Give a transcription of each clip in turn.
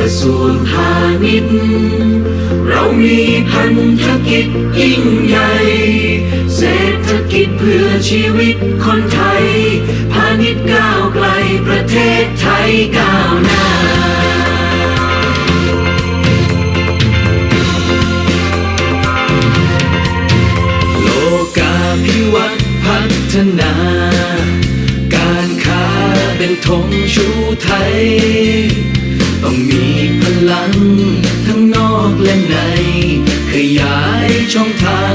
ระทรวงพาณิชย์ เรามีพันธกิจยิ่งใหญ่ เศรษฐกิจเพื่อชีวิตคนไทย พาณิชย์ก้าวไกลประเทศไทยก้าวหน้าโลกาภิวัตน์พัฒนา การค้าเป็นธงชูไทย ต้องมีพลัง ทั้งนอกและใน ขยายช่องทาง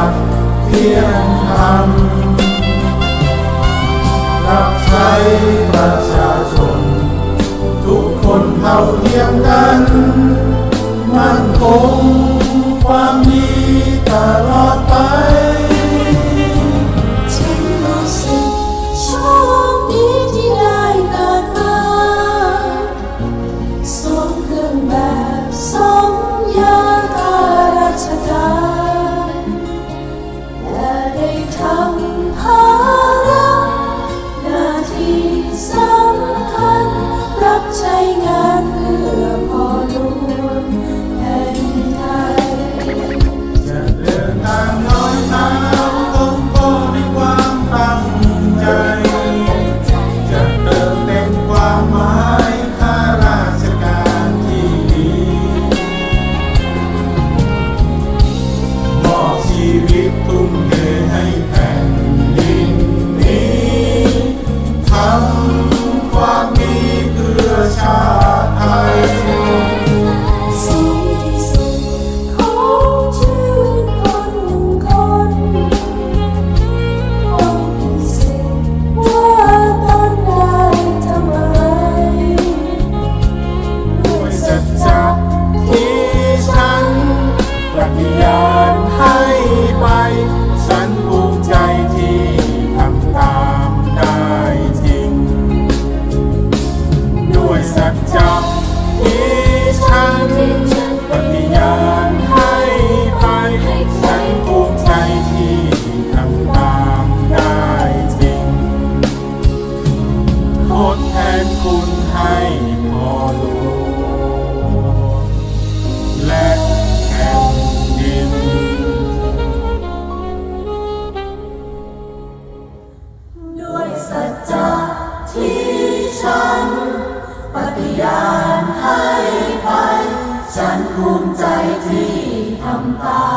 ักเพียงธรรมรับใช้ประชาชน ทุกคนเท่าเทียมกัน มั่นคงความดีตลอดไป ภูมิใจที่ทำตา